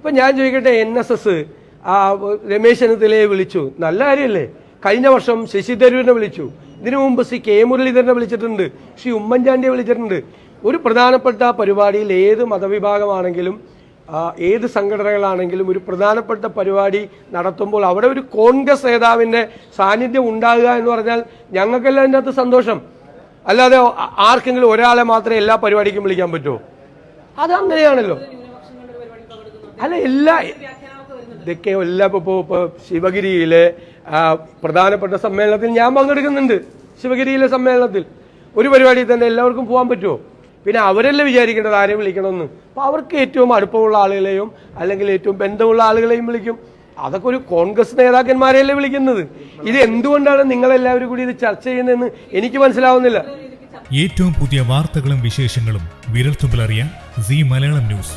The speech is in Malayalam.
ഇപ്പൊ ഞാൻ ചോദിക്കട്ടെ എൻ എസ് എസ് രമേശ് ചെന്നിത്തലയെ വിളിച്ചു. നല്ല കാര്യമല്ലേ? കഴിഞ്ഞ വർഷം ശശി തരൂരിനെ വിളിച്ചു. ഇതിനു മുമ്പ് ശ്രീ കെ മുരളീധരനെ വിളിച്ചിട്ടുണ്ട് ശ്രീ ഉമ്മൻചാണ്ടിയെ വിളിച്ചിട്ടുണ്ട്. ഒരു പ്രധാനപ്പെട്ട പരിപാടിയിൽ ഏത് മതവിഭാഗമാണെങ്കിലും ഏത് സംഘടനകളാണെങ്കിലും ഒരു പ്രധാനപ്പെട്ട പരിപാടി നടത്തുമ്പോൾ അവിടെ ഒരു കോൺഗ്രസ് നേതാവിന്റെ സാന്നിധ്യം ഉണ്ടാകുക എന്ന് പറഞ്ഞാൽ ഞങ്ങൾക്കെല്ലാം അതിന്റെ അകത്ത് സന്തോഷം. അല്ലാതെ ആർക്കെങ്കിലും ഒരാളെ മാത്രമേ എല്ലാ പരിപാടിക്കും വിളിക്കാൻ പറ്റുമോ അത് അങ്ങനെയാണല്ലോ. അല്ല എല്ലാ ഇതൊക്കെ എല്ലാ ഇപ്പോൾ ശിവഗിരിയിലെ പ്രധാനപ്പെട്ട സമ്മേളനത്തിൽ ഞാൻ പങ്കെടുക്കുന്നുണ്ട്. ശിവഗിരിയിലെ സമ്മേളനത്തിൽ. ഒരു പരിപാടിയിൽ തന്നെ എല്ലാവർക്കും പോകാൻ പറ്റുമോ? പിന്നെ അവരല്ലേ വിചാരിക്കേണ്ടത് ആരെയും വിളിക്കണമെന്ന്? അപ്പോൾ അവർക്ക് ഏറ്റവും അടുപ്പമുള്ള ആളുകളെയും അല്ലെങ്കിൽ ഏറ്റവും ബന്ധമുള്ള ആളുകളെയും വിളിക്കും. അതൊക്കെ ഒരു കോൺഗ്രസ് നേതാക്കന്മാരെയല്ലേ വിളിക്കുന്നത്? ഇത് എന്തുകൊണ്ടാണ് നിങ്ങളെല്ലാവരും കൂടി ഇത് ചർച്ച ചെയ്യുന്നതെന്ന് എനിക്ക് മനസ്സിലാവുന്നില്ല. ഏറ്റവും പുതിയ വാർത്തകളും വിശേഷങ്ങളും വിരൽത്തുമ്പിലറിയാൻ സി മലയാളം ന്യൂസ്.